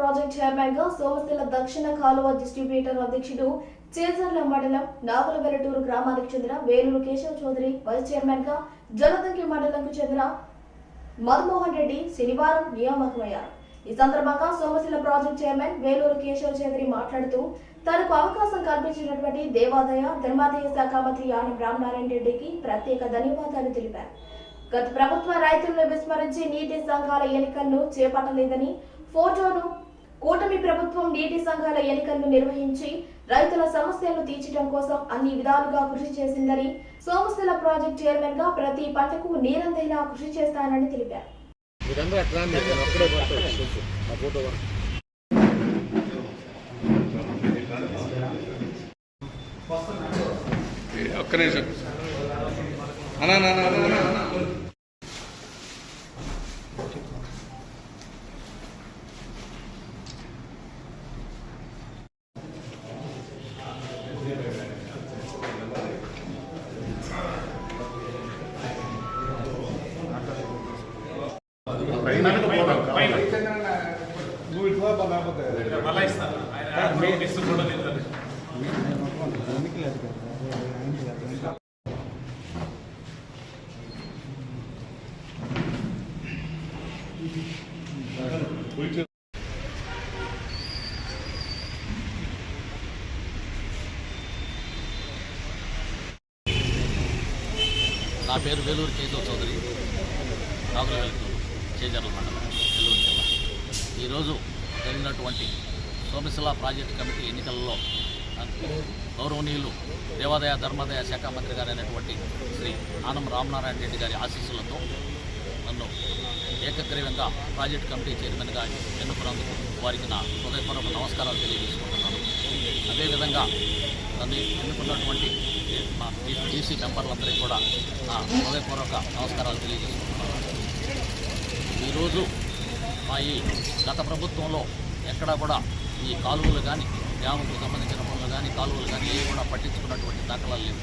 Project చైర్మన్గా సోమశిల దక్షిణ కాలువ డిస్ట్రిబ్యూటర్ అధ్యక్షుడు చేజర్ల మండలం నాగుల వెలటూరు గ్రామానికి చెందిన వేలూరు కేశవ చౌదరి వైస్ చైర్మన్గా జలదంకి మండలంకు చెందిన మన్మోహన్ రెడ్డి శనివారం నియామకమయ్యారు. ఈ సందర్భంగా సోమశిల ప్రాజెక్ట్ చైర్మన్ వేలూరు కేశవ చౌదరి మాట్లాడుతూ తనకు అవకాశం కల్పించినటువంటి దేవాదాయ ధర్మాదాయ శాఖ మంత్రి ఆనం రామనారాయణ రెడ్డికి ప్రత్యేక ధన్యవాదాలు తెలిపారు. గత ప్రభుత్వ రైతులను విస్మరించి నీటి సంఘాల ఎన్నికలను చేపట్టలేదని ఫోటోను కూటమి ప్రభుత్వం నీటి సంఘాల ఎన్నికలను నిర్వహించి రైతుల సమస్యలను తీర్చడం కోసం అన్ని విధాలుగా కృషి చేసిందని సోమశిల ప్రాజెక్ట్ చైర్మన్గా ప్రతి పంటకు నీరందేలా కృషి చేస్తానని తెలిపారు. ఒక్క నిమిషం. అన్నా. ఇస్తూ కూడా లేదు నా పేరు వేలూరు కేశవ చౌదరి. నాగుల వెళ్తూ చేజర్ల మండలం నెల్లూరు జిల్లా ఈరోజు జరిగినటువంటి సోమశిల ప్రాజెక్టు కమిటీ ఎన్నికల్లో గౌరవనీయులు దేవాదాయ ధర్మాదాయ శాఖ మంత్రి గారైనటువంటి శ్రీ ఆనం రామనారాయణ రెడ్డి గారి ఆశీస్సులతో నన్ను ఏకగ్రీవంగా ప్రాజెక్టు కమిటీ చైర్మన్గా ఎన్నుకున్నందుకు వారికి నా హృదయపూర్వక నమస్కారాలు తెలియజేసుకుంటున్నాను. అదేవిధంగా నన్ను ఎన్నుకున్నటువంటి మా డీసీ మెంబర్లందరికీ కూడా నా హృదయపూర్వక నమస్కారాలు తెలియజేసుకుంటున్నాను. ఈరోజు మా ఈ గత ప్రభుత్వంలో ఎక్కడా కూడా ఈ కాలువలు కానీ డ్యాములకు సంబంధించిన పనులు కానీ కాలువలు కానీ ఏవి కూడా పట్టించుకున్నటువంటి దాఖలాలు లేవు.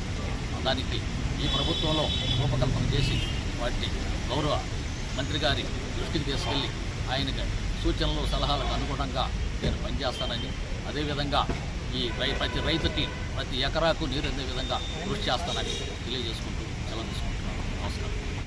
దానికి ఈ ప్రభుత్వంలో రూపకల్పన చేసి వాటిని గౌరవ మంత్రి గారి దృష్టికి తీసుకెళ్ళి ఆయనకి సూచనలు సలహాలకు అనుగుణంగా నేను పనిచేస్తానని అదేవిధంగా ఈ రై ప్రతి రైతుకి ప్రతి ఎకరాకు నీరు అందే విధంగా కృషి చేస్తానని తెలియజేసుకుంటూ సెలవు నమస్కారం.